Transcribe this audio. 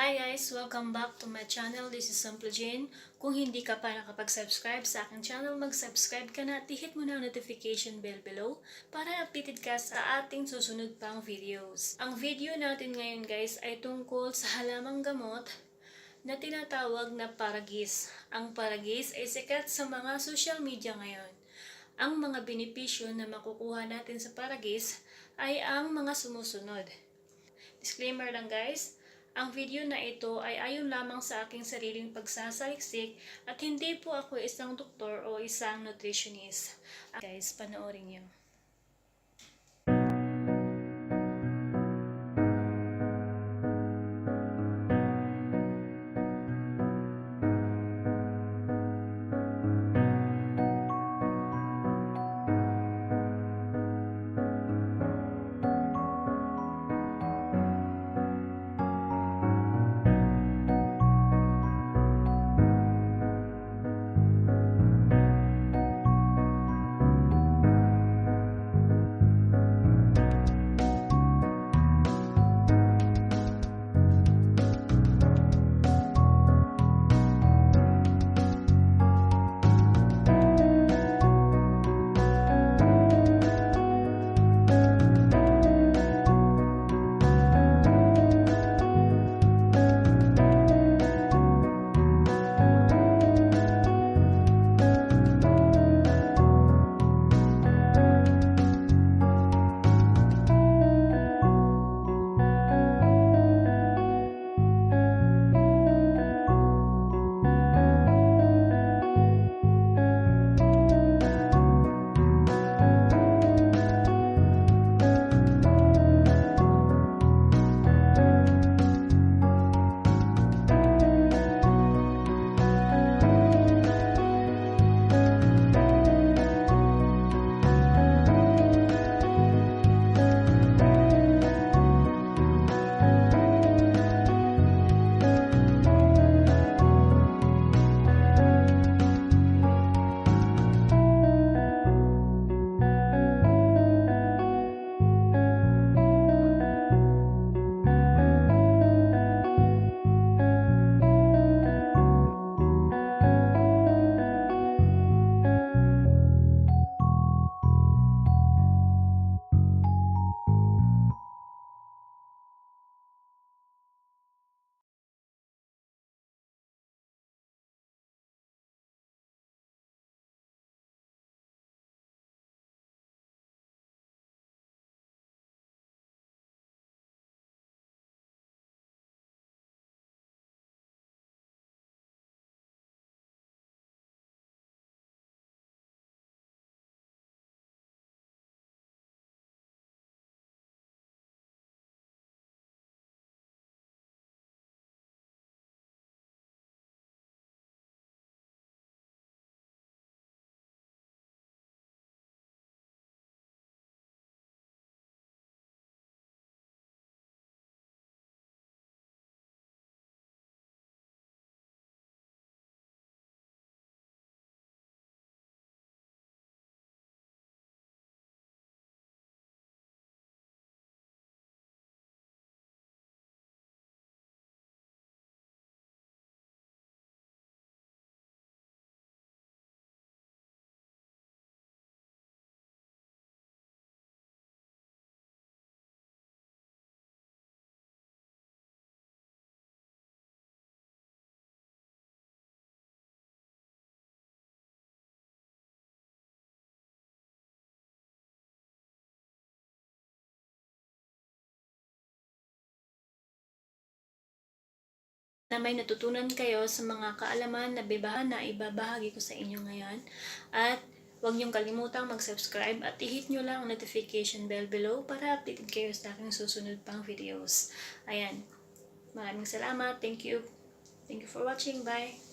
Hi guys! Welcome back to my channel. This is Simple Jane. Kung hindi ka pa nakapag-subscribe sa aking channel, mag-subscribe ka na at i-hit mo na ang notification bell below para updated ka sa ating susunod pang videos. Ang video natin ngayon guys ay tungkol sa halamang gamot na tinatawag na paragis. Ang paragis ay sikat sa mga social media ngayon. Ang mga benepisyo na makukuha natin sa paragis ay ang mga sumusunod. Disclaimer lang guys, ang video na ito ay ayon lamang sa aking sariling pagsasaliksik at hindi po ako isang doktor o isang nutritionist. Guys, panoorin niyo. Na may natutunan kayo sa mga kaalaman na bibahan na ibabahagi ko sa inyo ngayon. At huwag niyong kalimutang mag-subscribe at i-hit niyo lang ang notification bell below para updated kayo sa aking susunod pang videos. Ayan. Maraming salamat. Thank you. Thank you for watching. Bye.